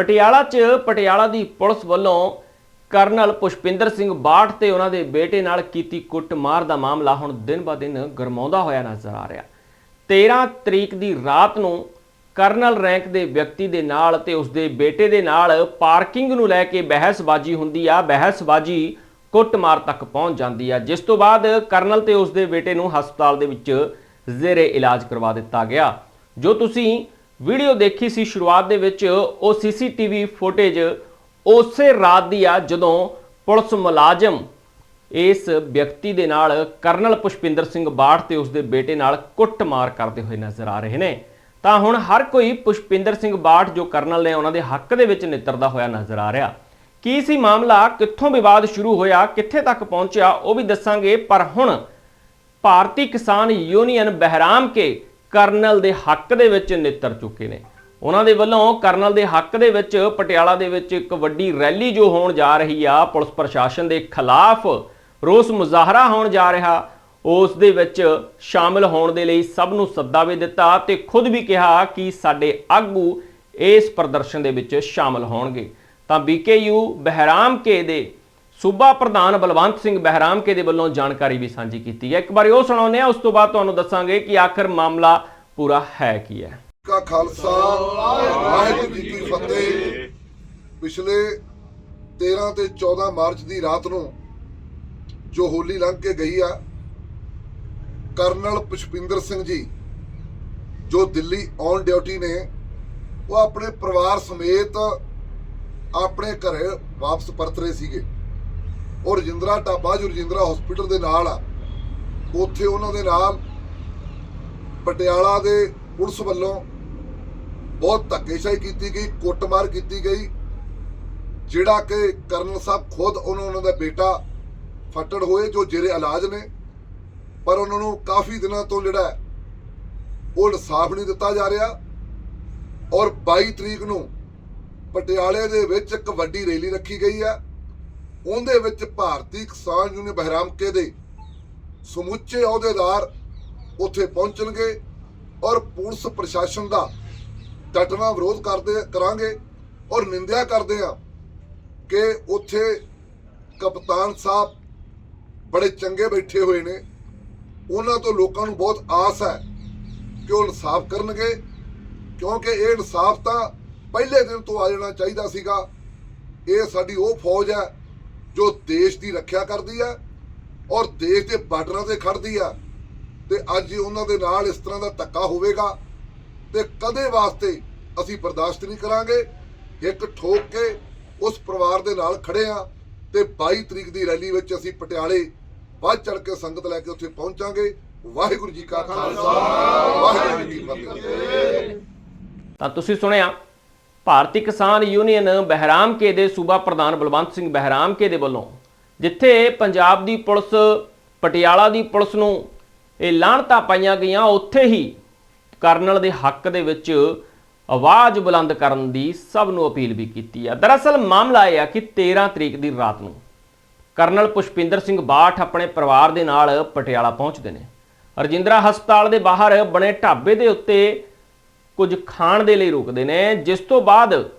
ਪਟਿਆਲਾ 'ਚ ਪਟਿਆਲਾ ਦੀ ਪੁਲਿਸ ਵੱਲੋਂ ਕਰਨਲ ਪੁਸ਼ਪਿੰਦਰ ਸਿੰਘ ਬਾਠ ਤੇ ਉਹਨਾਂ ਦੇ ਬੇਟੇ ਨਾਲ ਕੀਤੀ ਕੁੱਟਮਾਰ ਦਾ ਮਾਮਲਾ ਹੁਣ ਦਿਨ-ਬਾ-ਦਿਨ ਗਰਮਾਉਂਦਾ ਹੋਇਆ ਨਜ਼ਰ ਆ ਰਿਹਾ। 13 ਤਰੀਕ ਦੀ ਰਾਤ ਨੂੰ ਕਰਨਲ ਰੈਂਕ ਦੇ ਵਿਅਕਤੀ ਦੇ ਨਾਲ ਤੇ ਉਸਦੇ ਬੇਟੇ ਦੇ ਨਾਲ ਪਾਰਕਿੰਗ ਨੂੰ ਲੈ ਕੇ ਬਹਿਸਬਾਜ਼ੀ ਹੁੰਦੀ ਆ। ਬਹਿਸਬਾਜ਼ੀ ਕੁੱਟਮਾਰ ਤੱਕ ਪਹੁੰਚ ਜਾਂਦੀ ਆ। ਜਿਸ ਤੋਂ ਬਾਅਦ ਕਰਨਲ ਤੇ ਉਸਦੇ ਬੇਟੇ ਨੂੰ ਹਸਪਤਾਲ ਦੇ ਵਿੱਚ ਜ਼ੇਰੇ ਇਲਾਜ ਕਰਵਾ ਦਿੱਤਾ ਗਿਆ। ਜੋ ਤੁਸੀਂ ਵੀਡੀਓ ਦੇਖੀ ਸੀ ਸ਼ੁਰੂਆਤ ਦੇ ਵਿੱਚ, ਉਹ ਸੀਸੀਟੀਵੀ ਫੁਟੇਜ ਉਸੇ ਰਾਤ ਦੀ ਆ ਜਦੋਂ ਪੁਲਿਸ ਮੁਲਾਜ਼ਮ ਇਸ ਵਿਅਕਤੀ ਦੇ ਨਾਲ ਕਰਨਲ ਪੁਸ਼ਪਿੰਦਰ ਸਿੰਘ ਬਾਠ ਤੇ ਉਸਦੇ ਬੇਟੇ ਨਾਲ ਕੁੱਟਮਾਰ ਕਰਦੇ ਹੋਏ ਨਜ਼ਰ ਆ ਰਹੇ ਨੇ। ਤਾਂ ਹੁਣ ਹਰ ਕੋਈ ਪੁਸ਼ਪਿੰਦਰ ਸਿੰਘ ਬਾਠ, ਜੋ ਕਰਨਲ ਨੇ ਉਹਨਾਂ ਦੇ ਹੱਕ ਦੇ ਵਿੱਚ ਨਿੱਤਰਦਾ ਹੋਇਆ ਨਜ਼ਰ ਆ ਰਿਹਾ। ਕੀ ਸੀ ਮਾਮਲਾ? ਕਿੱਥੋਂ ਵਿਵਾਦ ਸ਼ੁਰੂ ਹੋਇਆ? ਕਿੱਥੇ ਤੱਕ ਪਹੁੰਚਿਆ? ਉਹ ਵੀ ਦੱਸਾਂਗੇ, ਪਰ ਹੁਣ ਭਾਰਤੀ ਕਿਸਾਨ ਯੂਨੀਅਨ ਬਹਿਰਾਮ ਕੇ ਕਰਨਲ ਦੇ ਹੱਕ ਦੇ ਵਿੱਚ ਨੇਤਰ ਚੁੱਕੇ ਨੇ। ਉਹਨਾਂ ਦੇ ਵੱਲੋਂ ਕਰਨਲ ਦੇ ਹੱਕ ਦੇ ਵਿੱਚ ਪਟਿਆਲਾ ਦੇ ਵਿੱਚ ਇੱਕ ਵੱਡੀ ਰੈਲੀ ਜੋ ਹੋਣ ਜਾ ਰਹੀ ਆ, ਪੁਲਿਸ ਪ੍ਰਸ਼ਾਸਨ ਦੇ ਖਿਲਾਫ ਰੋਸ ਮੁਜ਼ਾਹਰਾ ਹੋਣ ਜਾ ਰਿਹਾ। ਉਸ ਦੇ ਵਿੱਚ ਸ਼ਾਮਲ ਹੋਣ ਦੇ ਲਈ ਸਭ ਨੂੰ ਸੱਦਾ ਵੀ ਦਿੱਤਾ ਤੇ ਖੁਦ ਵੀ ਕਿਹਾ ਕਿ ਸਾਡੇ ਆਗੂ ਇਸ ਪ੍ਰਦਰਸ਼ਨ ਦੇ ਵਿੱਚ ਸ਼ਾਮਲ ਹੋਣਗੇ। ਤਾਂ ਬੀਕੇਯੂ ਬਹਿਰਾਮ ਕੇ ਦੇ ਸੂਬਾ ਪ੍ਰਧਾਨ ਬਲਵੰਤ ਸਿੰਘ ਬਹਿਰਾਮਕੇ ਦੇ ਵੱਲੋਂ ਜਾਣਕਾਰੀ ਵੀ ਸਾਂਝੀ ਕੀਤੀ ਹੈ। ਇੱਕ ਵਾਰੀ ਉਹ ਸੁਣਾਉਂਦੇ ਆ ਉਸ ਤੋਂ ਬਾਅਦ ਤੁਹਾਨੂੰ ਦੱਸਾਂਗੇ ਕਿ ਆਖਰ ਮਾਮਲਾ ਪੂਰਾ ਹੈ ਕੀ ਹੈ। ਕਾ ਖਾਲਸਾ, ਵਾਹਿਗੁਰੂ ਜੀ ਕੀ ਫਤਿਹ। ਪਿਛਲੇ 13 ਤੇ 14 ਮਾਰਚ ਦੀ ਰਾਤ ਨੂੰ ਜੋ ਹੋਲੀ ਲੰਘ ਕੇ ਗਈ ਆ, ਕਰਨਲ ਪੁਸ਼ਪਿੰਦਰ ਸਿੰਘ ਜੀ, ਜੋ ਦਿੱਲੀ ਔਨ ਡਿਊਟੀ ਨੇ, ਉਹ ਆਪਣੇ ਪਰਿਵਾਰ ਸਮੇਤ ਆਪਣੇ ਘਰੇ ਵਾਪਸ ਪਰਤ ਰਹੇ ਸੀਗੇ। ਔਰ ਰਜਿੰਦਰਾ ਢਾਬਾ ਜੋ ਰਜਿੰਦਰਾ ਹਸਪੀਟਲ ਦੇ ਨਾਲ ਆ, ਉੱਥੇ ਉਹਨਾਂ ਦੇ ਨਾਲ ਪਟਿਆਲਾ ਦੇ ਪੁਲਿਸ ਵੱਲੋਂ ਬਹੁਤ ਧੱਕੇਸ਼ਾਹੀ ਕੀਤੀ ਗਈ, ਕੁੱਟਮਾਰ ਕੀਤੀ ਗਈ, ਜਿਹੜਾ ਕਿ ਕਰਨਲ ਸਾਹਿਬ ਖੁਦ ਉਹਨਾਂ ਉਹਨਾਂ ਦਾ ਬੇਟਾ ਫੱਟੜ ਹੋਏ, ਜੋ ਜਿਹੜੇ ਇਲਾਜ ਨੇ, ਪਰ ਉਹਨਾਂ ਨੂੰ ਕਾਫੀ ਦਿਨਾਂ ਤੋਂ ਜਿਹੜਾ ਉਹ ਇਨਸਾਫ ਨਹੀਂ ਦਿੱਤਾ ਜਾ ਰਿਹਾ। ਔਰ 22 ਤਰੀਕ ਨੂੰ ਪਟਿਆਲੇ ਦੇ ਵਿੱਚ ਇੱਕ ਵੱਡੀ ਰੈਲੀ ਰੱਖੀ ਗਈ ਹੈ। ਉਹਦੇ ਵਿੱਚ ਭਾਰਤੀ ਕਿਸਾਨ ਯੂਨੀਅਨ ਬਹਿਰਾਮਕੇ ਦੇ ਸਮੁੱਚੇ ਅਹੁਦੇਦਾਰ ਉੱਥੇ ਪਹੁੰਚਣਗੇ ਔਰ ਪੁਲਿਸ ਪ੍ਰਸ਼ਾਸਨ ਦਾ ਡਟਣਾ ਵਿਰੋਧ ਕਰਦੇ, ਕਰਾਂਗੇ ਔਰ ਨਿੰਦਿਆ ਕਰਦੇ ਆ ਕਿ ਉੱਥੇ ਕਪਤਾਨ ਸਾਹਿਬ ਬੜੇ ਚੰਗੇ ਬੈਠੇ ਹੋਏ ਨੇ। ਉਹਨਾਂ ਤੋਂ ਲੋਕਾਂ ਨੂੰ ਬਹੁਤ ਆਸ ਹੈ ਕਿ ਉਹ ਇਨਸਾਫ ਕਰਨਗੇ, ਕਿਉਂਕਿ ਇਹ ਇਨਸਾਫ ਤਾਂ ਪਹਿਲੇ ਦਿਨ ਤੋਂ ਆ ਜਾਣਾ ਚਾਹੀਦਾ ਸੀਗਾ। ਇਹ ਸਾਡੀ ਉਹ ਫੌਜ ਹੈ ਜੋ ਦੇਸ਼ ਦੀ ਰੱਖਿਆ ਕਰਦੀ ਹੈ ਔਰ ਦੇਸ਼ ਦੇ ਬਾਰਡਰਾਂ ਤੇ ਖੜਦੀ ਆ, ਤੇ ਅੱਜ ਉਹਨਾਂ ਦੇ ਨਾਲ ਇਸ ਤਰ੍ਹਾਂ ਦਾ ਧੱਕਾ ਹੋਵੇਗਾ ਤੇ ਕਦੇ ਵਾਸਤੇ ਅਸੀਂ ਬਰਦਾਸ਼ਤ ਨਹੀਂ ਕਰਾਂਗੇ। ਇੱਕ ਠੋਕ ਕੇ ਉਸ ਪਰਿਵਾਰ ਦੇ ਨਾਲ ਖੜੇ ਆ ਤੇ 22 ਤਰੀਕ ਦੀ ਰੈਲੀ ਵਿੱਚ ਅਸੀਂ ਪਟਿਆਲੇ ਵੱਧ ਚੜ ਕੇ ਸੰਗਤ ਲੈ ਕੇ ਉੱਥੇ ਪਹੁੰਚਾਂਗੇ। ਵਾਹਿਗੁਰੂ ਜੀ ਕਾ ਖਾਲਸਾ, ਵਾਹਿਗੁਰੂ ਜੀ ਕੀ ਫਤਿਹ। ਤਾਂ ਤੁਸੀਂ ਸੁਣਿਆ ਭਾਰਤੀ ਕਿਸਾਨ ਯੂਨੀਅਨ ਬਹਿਰਾਮਕੇ ਦੇ ਸੂਬਾ ਪ੍ਰਧਾਨ ਬਲਵੰਤ ਸਿੰਘ ਬਹਿਰਾਮਕੇ ਦੇ ਵੱਲੋਂ, ਜਿੱਥੇ ਪੰਜਾਬ ਦੀ ਪੁਲਿਸ, ਪਟਿਆਲਾ ਦੀ ਪੁਲਿਸ ਨੂੰ ਇਹ ਲਾਹਣਤਾ ਪਾਈਆਂ ਗਈਆਂ, ਉੱਥੇ ਹੀ ਕਰਨਲ ਦੇ ਹੱਕ ਦੇ ਵਿੱਚ ਆਵਾਜ਼ ਬੁਲੰਦ ਕਰਨ ਦੀ ਸਭ ਨੂੰ ਅਪੀਲ ਵੀ ਕੀਤੀ ਹੈ ਦਰਅਸਲ ਮਾਮਲਾ ਇਹ ਆ ਕਿ 13 ਤਰੀਕ ਦੀ ਰਾਤ ਨੂੰ ਕਰਨਲ ਪੁਸ਼ਪਿੰਦਰ ਸਿੰਘ ਬਾਠ ਆਪਣੇ ਪਰਿਵਾਰ ਦੇ ਨਾਲ ਪਟਿਆਲਾ ਪਹੁੰਚਦੇ ਨੇ। ਰਜਿੰਦਰਾ ਹਸਪਤਾਲ ਦੇ ਬਾਹਰ ਬਣੇ ਢਾਬੇ ਦੇ ਉੱਤੇ ਕੁਝ ਖਾਣ ਦੇ ਲਈ ਰੋਕਦੇ ਨੇ, ਜਿਸ ਤੋਂ ਬਾਅਦ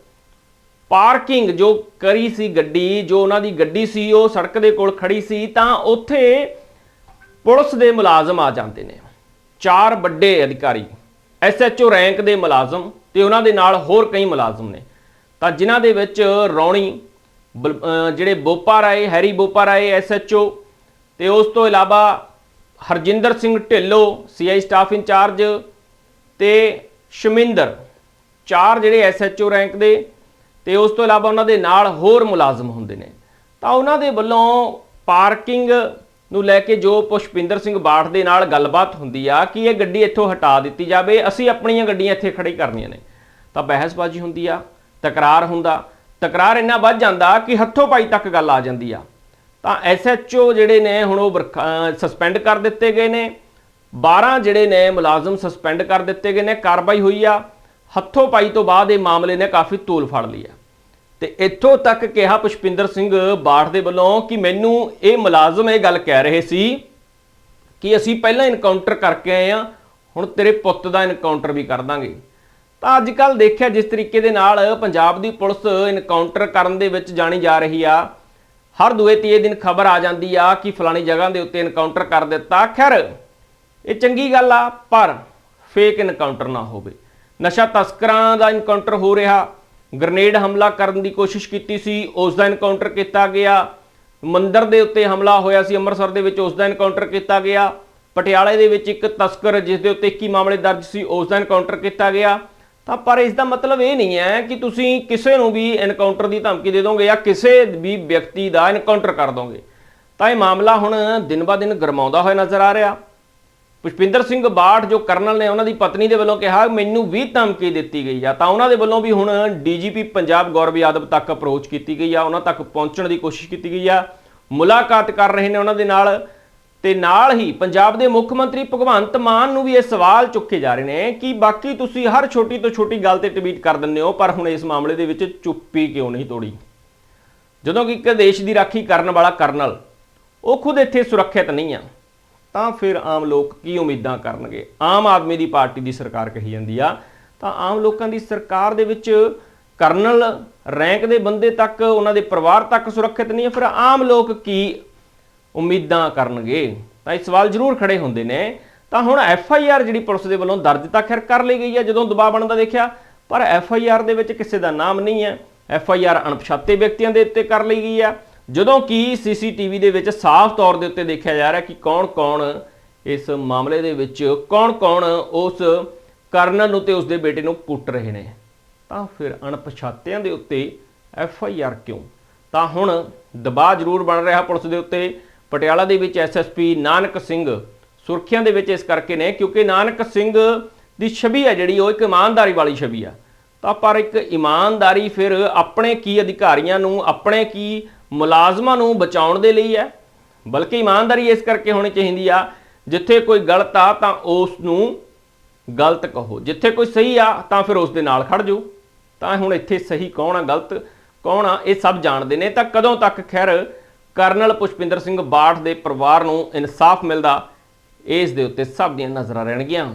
ਪਾਰਕਿੰਗ ਜੋ ਕਰੀ ਸੀ ਗੱਡੀ, ਜੋ ਉਹਨਾਂ ਦੀ ਗੱਡੀ ਸੀ, ਉਹ ਸੜਕ ਦੇ ਕੋਲ ਖੜੀ ਸੀ, ਤਾਂ ਉੱਥੇ ਪੁਲਿਸ ਦੇ ਮੁਲਾਜ਼ਮ ਆ ਜਾਂਦੇ ਨੇ। ਚਾਰ ਵੱਡੇ ਅਧਿਕਾਰੀ ਐਸਐਚਓ ਰੈਂਕ ਦੇ ਮੁਲਾਜ਼ਮ ਤੇ ਉਹਨਾਂ ਦੇ ਨਾਲ ਹੋਰ ਕਈ ਮੁਲਾਜ਼ਮ ਨੇ। ਤਾਂ ਜਿਨ੍ਹਾਂ ਦੇ ਵਿੱਚ ਰੌਣੀ, ਬਲ- ਜਿਹੜੇ ਬੋਪਾ ਰਾਏ, ਹੈਰੀ ਬੋਪਾ ਰਾਏ ਐਸਐਚਓ ਤੇ ਉਸ ਤੋਂ ਇਲਾਵਾ Harjinder Singh Dhillon CI staff in charge ਤੇ ਸ਼ਮਿੰਦਰ, ਚਾਰ ਜਿਹੜੇ ਐਸਐਚਓ ਰੈਂਕ ਦੇ ਤੇ ਉਸ ਤੋਂ ਇਲਾਵਾ ਉਹਨਾਂ ਦੇ ਨਾਲ ਹੋਰ ਮੁਲਾਜ਼ਮ ਹੁੰਦੇ ਨੇ। ਤਾਂ ਉਹਨਾਂ ਦੇ ਵੱਲੋਂ ਪਾਰਕਿੰਗ ਨੂੰ ਲੈ ਕੇ ਜੋ ਪੁਸ਼ਪਿੰਦਰ ਸਿੰਘ ਬਾਠ ਦੇ ਨਾਲ ਗੱਲਬਾਤ ਹੁੰਦੀ ਆ ਕਿ ਇਹ ਗੱਡੀ ਇੱਥੋਂ ਹਟਾ ਦਿੱਤੀ ਜਾਵੇ, ਅਸੀਂ ਆਪਣੀਆਂ ਗੱਡੀਆਂ ਇੱਥੇ ਖੜੀ ਕਰਨੀਆਂ ਨੇ। ਤਾਂ ਬਹਿਸਬਾਜ਼ੀ ਹੁੰਦੀ ਆ, ਤਕਰਾਰ ਹੁੰਦਾ, ਤਕਰਾਰ ਇੰਨਾ ਵੱਧ ਜਾਂਦਾ ਕਿ ਹੱਥੋਂ ਪਾਈ ਤੱਕ ਗੱਲ ਆ ਜਾਂਦੀ ਆ। ਤਾਂ ਐਸਐਚਓ ਜਿਹੜੇ ਨੇ ਹੁਣ ਉਹ ਸਸਪੈਂਡ ਕਰ ਦਿੱਤੇ ਗਏ ਨੇ। 12 ਜਿਹੜੇ ਨੇ ਮੁਲਾਜ਼ਮ ਸਸਪੈਂਡ ਕਰ ਦਿੱਤੇ ਗਏ ਨੇ, ਕਾਰਵਾਈ ਹੋਈ ਆ। ਹੱਥੋਂ ਪਾਈ ਤੋਂ ਬਾਅਦ ਇਹ ਮਾਮਲੇ ਨੇ ਕਾਫੀ ਤੂਲ ਫੜ ਲਈ ਆ। ਤੇ ਇੱਥੋਂ ਤੱਕ ਕਿਹਾ ਪੁਸ਼ਪਿੰਦਰ ਸਿੰਘ ਬਾਠ ਦੇ ਵੱਲੋਂ ਕਿ ਮੈਨੂੰ ਇਹ ਮੁਲਾਜ਼ਮ ਇਹ ਗੱਲ ਕਹਿ ਰਹੇ ਸੀ ਕਿ ਅਸੀਂ ਪਹਿਲਾਂ ਇਨਕਾਊਂਟਰ ਕਰਕੇ ਆਏ ਆ, ਹੁਣ ਤੇਰੇ ਪੁੱਤ ਦਾ ਇਨਕਾਊਂਟਰ ਵੀ ਕਰ ਦਾਂਗੇ। ਤਾਂ ਅੱਜ ਕੱਲ ਦੇਖਿਆ ਜਿਸ ਤਰੀਕੇ ਦੇ ਨਾਲ ਪੰਜਾਬ ਦੀ ਪੁਲਿਸ ਇਨਕਾਊਂਟਰ ਕਰਨ ਦੇ ਵਿੱਚ ਜਾਣੀ ਜਾ ਰਹੀ ਆ। ਹਰ ਦੂਏ ਤੀਏ ਦਿਨ ਖਬਰ ਆ ਜਾਂਦੀ ਆ ਕਿ ਫਲਾਣੀ ਜਗ੍ਹਾ ਦੇ ਉੱਤੇ ਇਨਕਾਊਂਟਰ ਕਰ ਦਿੱਤਾ। ਖੈਰ ਇਹ ਚੰਗੀ ਗੱਲ ਆ, ਪਰ ਫੇਕ ਇਨਕਾਊਂਟਰ ਨਾ ਹੋਵੇ। ਨਸ਼ਾ ਤਸਕਰਾਂ ਦਾ ਇਨਕਾਊਂਟਰ ਹੋ ਰਿਹਾ। ਗ੍ਰਨੇਡ ਹਮਲਾ ਕਰਨ ਦੀ ਕੋਸ਼ਿਸ਼ ਕੀਤੀ ਸੀ ਉਸ ਦਾ ਇਨਕਾਊਂਟਰ ਕੀਤਾ ਗਿਆ। ਮੰਦਰ ਦੇ ਉੱਤੇ ਹਮਲਾ ਹੋਇਆ ਸੀ, ਅੰਮ੍ਰਿਤਸਰ ਦੇ ਵਿੱਚ ਉਸ ਦਾ ਇਨਕਾਊਂਟਰ ਕੀਤਾ ਗਿਆ। ਪਟਿਆਲੇ ਦੇ ਵਿੱਚ ਇੱਕ ਤਸਕਰ ਜਿਸ ਦੇ ਉੱਤੇ 21 ਮਾਮਲੇ ਦਰਜ ਸੀ ਉਸ ਦਾ ਇਨਕਾਊਂਟਰ ਕੀਤਾ ਗਿਆ। ਤਾਂ ਪਰ ਇਸ ਦਾ ਮਤਲਬ ਇਹ ਨਹੀਂ ਹੈ ਕਿ ਤੁਸੀਂ ਕਿਸੇ ਨੂੰ ਵੀ ਇਨਕਾਊਂਟਰ ਦੀ ਧਮਕੀ ਦੇ ਦੋਗੇ ਜਾਂ ਕਿਸੇ ਵੀ ਵਿਅਕਤੀ ਦਾ ਇਨਕਾਊਂਟਰ ਕਰ ਦੋਗੇ। ਤਾਂ ਇਹ ਮਾਮਲਾ ਹੁਣ ਦਿਨ ਬਾ ਦਿਨ ਗਰਮਾਉਂਦਾ ਹੋਇਆ ਨਜ਼ਰ ਆ ਰਿਹਾ। ਪੁਸ਼ਪਿੰਦਰ ਸਿੰਘ ਬਾਠ ਜੋ ਕਰਨਲ ਨੇ ਉਹਨਾਂ ਦੀ ਪਤਨੀ ਦੇ ਵੱਲੋਂ ਕਿਹਾ, ਮੈਨੂੰ ਵੀ ਧਮਕੀ ਦਿੱਤੀ ਗਈ ਆ। ਤਾਂ ਉਹਨਾਂ ਦੇ ਵੱਲੋਂ ਵੀ ਹੁਣ ਡੀਜੀਪੀ ਪੰਜਾਬ ਗੌਰਵ ਯਾਦਵ ਤੱਕ ਅਪਰੋਚ ਕੀਤੀ ਗਈ ਆ, ਉਹਨਾਂ ਤੱਕ ਪਹੁੰਚਣ ਦੀ ਕੋਸ਼ਿਸ਼ ਕੀਤੀ ਗਈ ਆ। ਮੁਲਾਕਾਤ ਕਰ ਰਹੇ ਨੇ ਉਹਨਾਂ ਦੇ ਨਾਲ ਤੇ ਨਾਲ ਹੀ ਪੰਜਾਬ ਦੇ ਮੁੱਖ ਮੰਤਰੀ ਭਗਵੰਤ ਮਾਨ ਨੂੰ ਵੀ ਇਹ ਸਵਾਲ ਚੁੱਕੇ ਜਾ ਰਹੇ ਨੇ ਕਿ ਬਾਕੀ ਤੁਸੀਂ ਹਰ ਛੋਟੀ ਤੋਂ ਛੋਟੀ ਗੱਲ ਤੇ ਟਵੀਟ ਕਰ ਦਿੰਦੇ ਹੋ, ਪਰ ਹੁਣ ਇਸ ਮਾਮਲੇ ਦੇ ਵਿੱਚ ਚੁੱਪੀ ਕਿਉਂ ਨਹੀਂ ਤੋੜੀ? ਜਦੋਂ ਕਿ ਇੱਕ ਦੇਸ਼ ਦੀ ਰਾਖੀ ਕਰਨ ਵਾਲਾ ਕਰਨਲ, ਉਹ ਖੁਦ ਇੱਥੇ ਸੁਰੱਖਿਅਤ ਨਹੀਂ ਆ। ਤਾਂ ਫਿਰ ਆਮ ਲੋਕ ਕੀ ਉਮੀਦਾਂ ਕਰਨਗੇ? ਆਮ ਆਦਮੀ ਦੀ ਪਾਰਟੀ ਦੀ ਸਰਕਾਰ ਕਹੀ ਜਾਂਦੀ ਆ, ਤਾਂ ਆਮ ਲੋਕਾਂ ਦੀ ਸਰਕਾਰ ਦੇ ਵਿੱਚ ਕਰਨਲ ਰੈਂਕ ਦੇ ਬੰਦੇ ਤੱਕ, ਉਹਨਾਂ ਦੇ ਪਰਿਵਾਰ ਤੱਕ ਸੁਰੱਖਿਅਤ ਨਹੀਂ ਹੈ ਫਿਰ ਆਮ ਲੋਕ ਕੀ ਉਮੀਦਾਂ ਕਰਨਗੇ? ਤਾਂ ਇਹ ਸਵਾਲ ਜ਼ਰੂਰ ਖੜੇ ਹੁੰਦੇ ਨੇ। ਤਾਂ ਹੁਣ ਐਫ ਆਈ ਆਰ ਜਿਹੜੀ ਪੁਲਿਸ ਦੇ ਵੱਲੋਂ ਦਰਜ ਤਾਂ ਖੈਰ ਕਰ ਲਈ ਗਈ ਹੈ ਜਦੋਂ ਦਬਾਅ ਬਣਦਾ ਦੇਖਿਆ, ਪਰ ਐਫ ਆਈ ਆਰ ਦੇ ਵਿੱਚ ਕਿਸੇ ਦਾ ਨਾਮ ਨਹੀਂ ਹੈ ਐਫ ਆਈ ਆਰ ਅਣਪਛਾਤੇ ਵਿਅਕਤੀਆਂ ਦੇ ਉੱਤੇ ਕਰ ਲਈ ਗਈ ਹੈ ਜਦੋਂ ਕਿ ਸੀਸੀਟੀਵੀ ਦੇ ਵਿੱਚ ਸਾਫ਼ ਤੌਰ ਦੇ ਉੱਤੇ ਦੇਖਿਆ ਜਾ ਰਿਹਾ ਕਿ ਕੌਣ-ਕੌਣ ਇਸ ਮਾਮਲੇ ਦੇ ਵਿੱਚ ਕੌਣ-ਕੌਣ ਉਸ ਕਰਨਲ ਨੂੰ ਤੇ ਉਸਦੇ ਬੇਟੇ ਨੂੰ ਕੁੱਟ ਰਹੇ ਨੇ। ਤਾਂ ਫਿਰ ਅਣਪਛਾਤਿਆਂ ਦੇ ਉੱਤੇ ਐਫ ਆਈ ਆਰ ਕਿਉਂ? ਤਾਂ ਹੁਣ ਦਬਾਅ ਜ਼ਰੂਰ ਬਣ ਰਿਹਾ ਪੁਲਿਸ ਦੇ ਉੱਤੇ। ਪਟਿਆਲਾ ਦੇ ਵਿੱਚ ਐਸਐਸਪੀ ਨਾਨਕ ਸਿੰਘ ਸੁਰਖੀਆਂ ਦੇ ਵਿੱਚ ਇਸ ਕਰਕੇ ਨੇ ਕਿਉਂਕਿ ਨਾਨਕ ਸਿੰਘ ਦੀ ਛਵੀ ਹੈ ਜਿਹੜੀ, ਉਹ ਇੱਕ ਇਮਾਨਦਾਰੀ ਵਾਲੀ ਛਵੀ ਆ। ਤਾਂ ਪਰ ਇੱਕ ਇਮਾਨਦਾਰੀ ਫਿਰ ਆਪਣੇ ਕੀ ਅਧਿਕਾਰੀਆਂ ਨੂੰ, ਆਪਣੇ ਕੀ ਮੁਲਾਜ਼ਮਾਂ ਨੂੰ ਬਚਾਉਣ ਦੇ ਲਈ ਹੈ। ਬਲਕਿ ਇਮਾਨਦਾਰੀ ਇਸ ਕਰਕੇ ਹੋਣੀ ਚਾਹੀਦੀ ਆ, ਜਿੱਥੇ ਕੋਈ ਗਲਤ ਆ ਤਾਂ ਉਸ ਨੂੰ ਗਲਤ ਕਹੋ। ਜਿੱਥੇ ਕੋਈ ਸਹੀ ਆ ਤਾਂ ਫਿਰ ਉਸ ਦੇ ਨਾਲ ਖੜ ਜਾਓ। ਤਾਂ ਹੁਣ ਇੱਥੇ ਸਹੀ ਕੌਣ ਆ, ਗਲਤ ਕੌਣ ਆ, ਇਹ ਸਭ ਜਾਣਦੇ ਨੇ। ਤਾਂ ਕਦੋਂ ਤੱਕ ਖੈਰ ਕਰਨਲ ਪੁਸ਼ਪਿੰਦਰ ਸਿੰਘ ਬਾਠ ਦੇ ਪਰਿਵਾਰ ਨੂੰ ਇਨਸਾਫ ਮਿਲਦਾ, ਇਸ ਦੇ ਉੱਤੇ ਸਭ ਦੀਆਂ ਨਜ਼ਰਾਂ ਰਹਿਣਗੀਆਂ।